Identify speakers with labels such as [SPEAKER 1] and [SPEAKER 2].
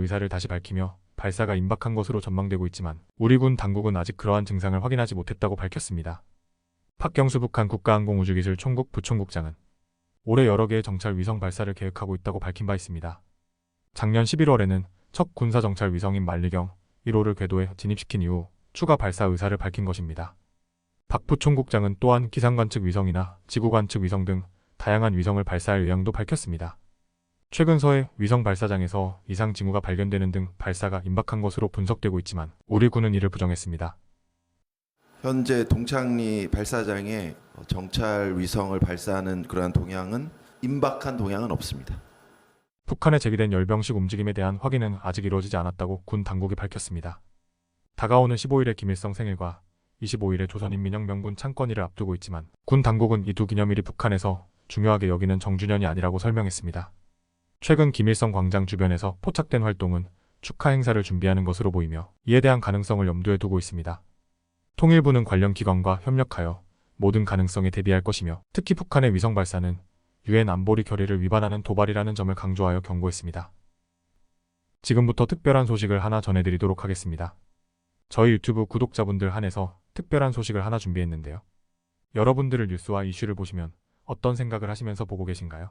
[SPEAKER 1] 의사를 다시 밝히며 발사가 임박한 것으로 전망되고 있지만 우리 군 당국은 아직 그러한 증상을 확인하지 못했다고 밝혔습니다. 박경수 북한 국가항공우주기술 총국 부총국장은 올해 여러 개의 정찰 위성 발사를 계획하고 있다고 밝힌 바 있습니다. 작년 11월에는 첫 군사 정찰 위성인 만리경 1호를 궤도에 진입시킨 이후 추가 발사 의사를 밝힌 것입니다. 박 부총국장은 또한 기상 관측 위성이나 지구 관측 위성 등 다양한 위성을 발사할 의향도 밝혔습니다. 최근 서해 위성 발사장에서 이상 징후가 발견되는 등 발사가 임박한 것으로 분석되고 있지만 우리 군은 이를 부정했습니다.
[SPEAKER 2] 현재 동창리 발사장에 정찰 위성을 발사하는 그러한 동향은 임박한 동향은 없습니다.
[SPEAKER 1] 북한에 제기된 열병식 움직임에 대한 확인은 아직 이루어지지 않았다고 군 당국이 밝혔습니다. 다가오는 15일의 김일성 생일과 25일의 조선인민혁 명군 창건일을 앞두고 있지만 군 당국은 이 두 기념일이 북한에서 중요하게 여기는 정주년이 아니라고 설명했습니다. 최근 김일성 광장 주변에서 포착된 활동은 축하 행사를 준비하는 것으로 보이며 이에 대한 가능성을 염두에 두고 있습니다. 통일부는 관련 기관과 협력하여 모든 가능성에 대비할 것이며 특히 북한의 위성 발사는 유엔 안보리 결의를 위반하는 도발이라는 점을 강조하여 경고했습니다. 지금부터 특별한 소식을 하나 전해드리도록 하겠습니다. 저희 유튜브 구독자분들 한해서 특별한 소식을 하나 준비했는데요. 여러분들을 뉴스와 이슈를 보시면 어떤 생각을 하시면서 보고 계신가요?